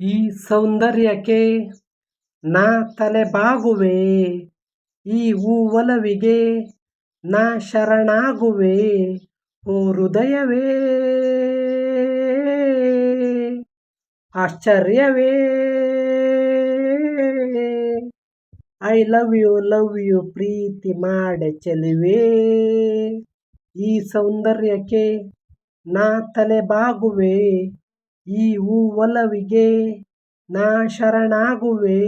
ಈ ಸೌಂದರ್ಯಕ್ಕೆ ನಾ ತಲೆಬಾಗುವೆ ಈ ಒಲವಿಗೆ ನಾ ಶರಣಾಗುವೆ, ಓ ಹೃದಯವೇ. ಆಶ್ಚರ್ಯವೇ. I love you love you, ಪ್ರೀತಿ ಮಾಡೆ ಚೆಲುವೆ. ಈ ಸೌಂದರ್ಯಕ್ಕೆ ನಾ ತಲೆಬಾಗುವೆ ಈ ಒಲವಿಗೆ ನಾ ಶರಣಾಗುವೆ.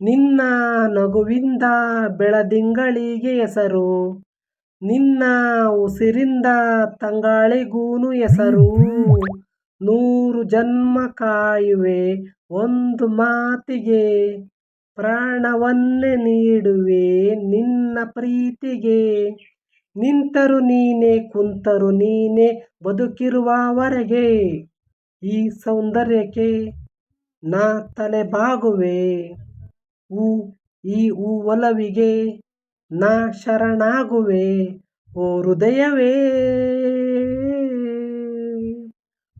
ನಿನ್ನ ನಗುವಿಂದ ಬೆಳದಿಂಗಳಿಗೆ ಹೆಸರು. ನಿನ್ನ ಉಸಿರಿಂದ ತಂಗಾಳಿಗೂನು ಹೆಸರು. ನೂರು ಜನ್ಮ ಕಾಯುವೆ, ಒಂದು ಮಾತಿಗೆ ಪ್ರಾಣವನ್ನೇ ನೀಡುವೆ. ನಿನ್ನ ಪ್ರೀತಿಗೆ ನಿಂತರು ನೀನೆ, ಕುಂತರು ನೀನೆ, ಬದುಕಿರುವವರೆಗೆ ಈ ಸೌಂದರ್ಯಕ್ಕೆ ನಾ ತಲೆಬಾಗುವೆ ಹೂ ಈ ಹೂ ಒಲವಿಗೆ ನಾ ಶರಣಾಗುವೆ. ಓ ಹೃದಯವೇ,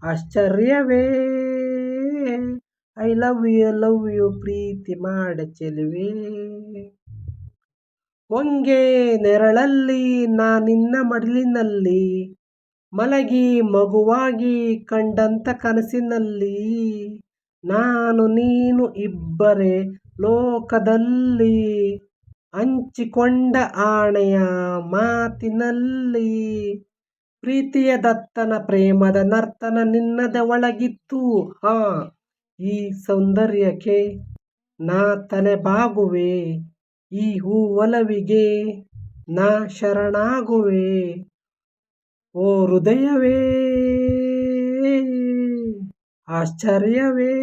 ಆಶ್ಚರ್ಯವೇ, I love you love you ಪ್ರೀತಿ ಮಾಡ ಚೆಲುವೆ. ಹೊಂಗೆ ನೆರಳಲ್ಲಿ, ನಾ ನಿನ್ನ ಮಡಿಲಿನಲ್ಲಿ, ಮಲಗಿ ಮಗುವಾಗಿ ಕಂಡಂತ ಕನಸಿನಲ್ಲಿ, ನಾನು ನೀನು ಇಬ್ಬರೇ ಲೋಕದಲ್ಲಿ ಹಂಚಿಕೊಂಡ ಆಣೆಯ ಮಾತಿನಲ್ಲಿ, ಪ್ರೀತಿಯ ದತ್ತನ ಪ್ರೇಮದ ನರ್ತನ ನಿನ್ನದ ಒಳಗಿತ್ತು. ಹಾ, ಈ ಸೌಂದರ್ಯಕ್ಕೆ ನಾ ತಲೆಬಾಗುವೆ ಈ ಒಲವಿಗೆ ನಾ ಶರಣಾಗುವೆ. ಓ ಹೃದಯವೇ, ಆಶ್ಚರ್ಯವೇ,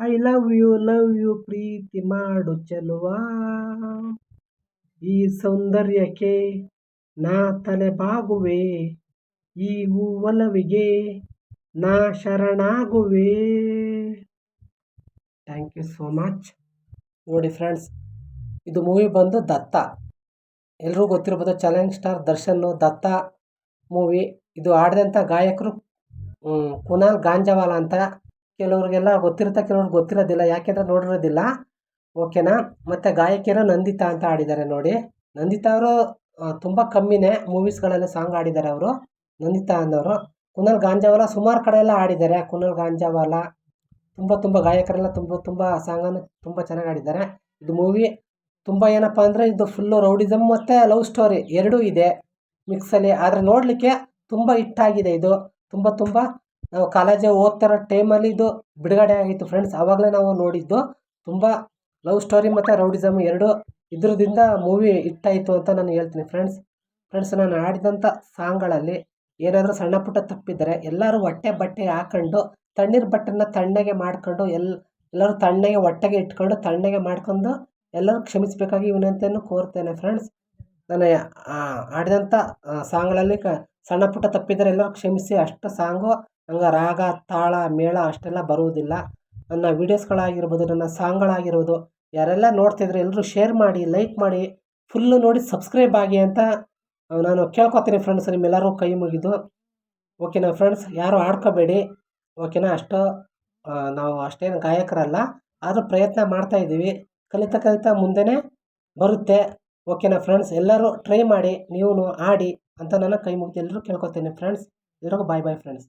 I love you love you, ಪ್ರೀತಿ ಮಾಡು ಚೆಲುವಾ. ಈ ಸೌಂದರ್ಯಕ್ಕೆ ನಾ ತಲೆಬಾಗುವೆ ಈ ಒಲವಿಗೆ ನಾ ಶರಣಾಗುವೆ. Thank you so much. ನೋಡಿ ಫ್ರೆಂಡ್ಸ್ ಇದು ಮೂವಿ ಬಂದು ದತ್ತ. ಎಲ್ಲರೂ ಗೊತ್ತಿರ್ಬೋದು challenge star Darshan, Datta movie ಇದು ಆಡಿದಂಥ ಗಾಯಕರು ಕುನಾಲ್ ಗಾಂಜವಾಲ ಅಂತ ಕೆಲವ್ರಿಗೆಲ್ಲ ಗೊತ್ತಿರುತ್ತೆ, ಕೆಲವ್ರಿಗೆ ಗೊತ್ತಿರೋದಿಲ್ಲ, ಯಾಕೆಂದರೆ ನೋಡಿರೋದಿಲ್ಲ. ಓಕೆನಾ ಮತ್ತು ಗಾಯಕಿಯರು ನಂದಿತಾ ಅಂತ ಆಡಿದ್ದಾರೆ ನೋಡಿ. ನಂದಿತಾ ಅವರು ತುಂಬ ಕಮ್ಮಿನೇ ಮೂವೀಸ್ಗಳಲ್ಲಿ ಸಾಂಗ್ ಆಡಿದ್ದಾರೆ ಅವರು. ನಂದಿತಾ ಅನ್ನೋರು. ಕುನಾಲ್ ಗಾಂಜಾವಾಲ ಸುಮಾರು ಕಡೆ ಎಲ್ಲ ಆಡಿದ್ದಾರೆ ಕುನಾಲ್ ಗಾಂಜಾವಾಲ ತುಂಬ ತುಂಬ ಗಾಯಕರೆಲ್ಲ ತುಂಬ ತುಂಬ ಸಾಂಗನ್ನು ತುಂಬ ಚೆನ್ನಾಗಿ ಆಡಿದ್ದಾರೆ ಇದು ಮೂವಿ ತುಂಬ ಏನಪ್ಪ ಅಂದರೆ ಇದು ಫುಲ್ಲು ರೌಡಿಸಮ್ ಮತ್ತು ಲವ್ ಸ್ಟೋರಿ ಎರಡೂ ಇದೆ ಮಿಕ್ಸಲ್ಲಿ ಆದರೆ ನೋಡಲಿಕ್ಕೆ ತುಂಬ ಹಿಟ್ಟಾಗಿದೆ ಇದು. ತುಂಬ ತುಂಬ ನಾವು ಕಾಲೇಜಿಗೆ ಟೈಮ್ ಟೈಮಲ್ಲಿ ಇದು ಬಿಡುಗಡೆ ಆಗಿತ್ತು ಫ್ರೆಂಡ್ಸ್ ಆವಾಗಲೇ ನಾವು ನೋಡಿದ್ದು ತುಂಬ ಲವ್ ಸ್ಟೋರಿ ಮತ್ತು ರೌಡಿಸಮ್ ಎರಡು ಇದ್ರದಿಂದ ಮೂವಿ ಹಿಟ್ಟಾಯಿತು ಅಂತ ನಾನು ಹೇಳ್ತೀನಿ ಫ್ರೆಂಡ್ಸ್ ಫ್ರೆಂಡ್ಸ್ ನಾನು ಆಡಿದಂಥ ಸಾಂಗ್ಗಳಲ್ಲಿ ಏನಾದರೂ ಸಣ್ಣ ಪುಟ್ಟ ತಪ್ಪಿದ್ದರೆ ಎಲ್ಲರೂ ಹೊಟ್ಟೆ ಬಟ್ಟೆ ಹಾಕೊಂಡು ತಣ್ಣೀರು ಬಟ್ಟೆನ ತಣ್ಣಗೆ ಮಾಡ್ಕೊಂಡು ಎಲ್, ಎಲ್ಲರೂ ತಣ್ಣಗೆ ಹೊಟ್ಟೆಗೆ ಇಟ್ಕೊಂಡು ತಣ್ಣಗೆ ಮಾಡ್ಕೊಂಡು ಎಲ್ಲರೂ ಕ್ಷಮಿಸಬೇಕಾಗಿ ವಿನಂತಿಯನ್ನು ಕೋರ್ತೇನೆ ಫ್ರೆಂಡ್ಸ್ ನಾನು ಆಡಿದಂಥ ಸಾಂಗ್ಗಳಲ್ಲಿ ಕ, ಸಣ್ಣ ಪುಟ್ಟ ತಪ್ಪಿದರೆ ಎಲ್ಲರೂ ಕ್ಷಮಿಸಿ, ಅಷ್ಟು ಸಾಂಗು ನಂಗೆ ರಾಗ, ತಾಳ, ಮೇಳ ಅಷ್ಟೆಲ್ಲ ಬರುವುದಿಲ್ಲ. ನನ್ನ ವೀಡಿಯೋಸ್ಗಳಾಗಿರ್ಬೋದು ನನ್ನ ಸಾಂಗ್ಗಳಾಗಿರ್ಬೋದು, ಯಾರೆಲ್ಲ ನೋಡ್ತಿದ್ರೆ ಎಲ್ಲರೂ ಶೇರ್ ಮಾಡಿ ಲೈಕ್ ಮಾಡಿ ಫುಲ್ಲು ನೋಡಿ ಸಬ್ಸ್ಕ್ರೈಬ್ ಆಗಿ ಅಂತ ನಾನು ಕೇಳ್ಕೊತೀನಿ ಫ್ರೆಂಡ್ಸ್ ನಿಮ್ಮೆಲ್ಲರೂ ಕೈ ಮುಗಿದು. ಓಕೆನಾ ಫ್ರೆಂಡ್ಸ್ ಯಾರು ಆಡ್ಕೋಬೇಡಿ. ಓಕೆನಾ ಅಷ್ಟು ನಾವು ಅಷ್ಟೇನು ಗಾಯಕರಲ್ಲ, ಆದರೂ ಪ್ರಯತ್ನ ಮಾಡ್ತಾ ಇದ್ದೀವಿ. ಕಲಿತಾ ಕಲಿತಾ ಮುಂದೆನೇ ಬರುತ್ತೆ. ಓಕೆನಾ ಫ್ರೆಂಡ್ಸ್ ಎಲ್ಲರೂ ಟ್ರೈ ಮಾಡಿ ನೀವು ಆಡಿ ಅಂತ ನಾನು ಕೈ ಮುಗಿದು ಎಲ್ಲರೂ ಕೇಳ್ಕೊತೀನಿ ಫ್ರೆಂಡ್ಸ್ ಎಲ್ರಿಗೂ ಬಾಯ್ ಬಾಯ್ ಫ್ರೆಂಡ್ಸ್